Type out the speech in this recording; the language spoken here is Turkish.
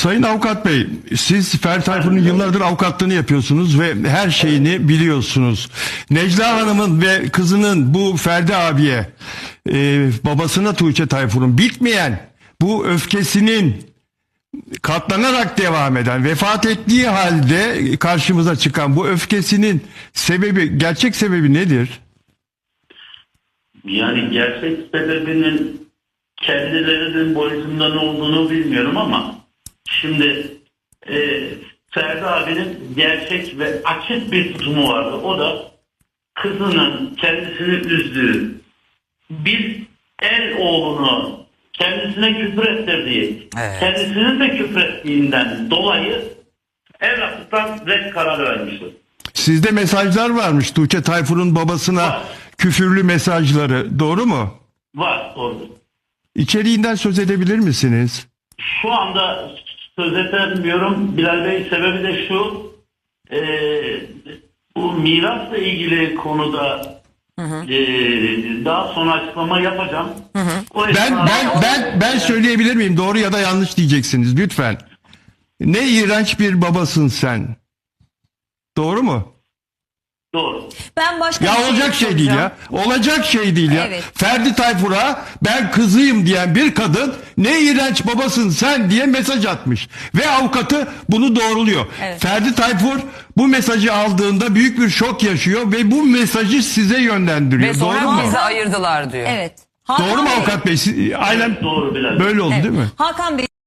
Sayın Avukat Bey, siz Ferdi Tayfur'un yıllardır avukatlığını yapıyorsunuz ve her şeyini biliyorsunuz. Necla Hanım'ın ve kızının bu Ferdi abiye, e, babasına Tuğçe Tayfur'un bitmeyen bu öfkesinin katlanarak devam eden, vefat ettiği halde karşımıza çıkan bu öfkesinin sebebi, gerçek sebebi nedir? Yani gerçek sebebinin kendilerinin boyutunda ne olduğunu bilmiyorum ama şimdi e, Ferdi abinin gerçek ve açık bir tutumu vardı. O da kızının kendisini üzdüğü bir el oğlunu kendisine küfür ettirdiği, Evet. kendisinin de küfür ettiğinden dolayı evlatlıktan red kararı vermiştir. Sizde mesajlar varmış Tuğçe Tayfur'un babasına Var. küfürlü mesajları, doğru mu? Var doğru. İçeriğinden söz edebilir misiniz? Şu anda söz edemiyorum. Bilal Bey sebebi de şu. e, bu mirasla ilgili konuda e, daha sonra açıklama yapacağım. O Ben ben ben ben söyleyebilir miyim? Doğru ya da yanlış diyeceksiniz lütfen. Ne iğrenç bir babasın sen. Doğru mu? Doğru. Ben başka Ya bir olacak şey değil ya. Olacak şey değil ya. Evet. Ferdi Tayfur'a ben kızıyım diyen bir kadın ne iğrenç babasın sen diye mesaj atmış. Ve avukatı bunu doğruluyor. Evet. Ferdi Tayfur bu mesajı aldığında büyük bir şok yaşıyor ve bu mesajı size yönlendiriyor. Ve sonra Doğru mu? bizi ayırdılar diyor. Evet. Hakan Doğru mu Bey, avukat bey? Aynen Doğru Bilal böyle oldu Evet. değil mi? Hakan Bey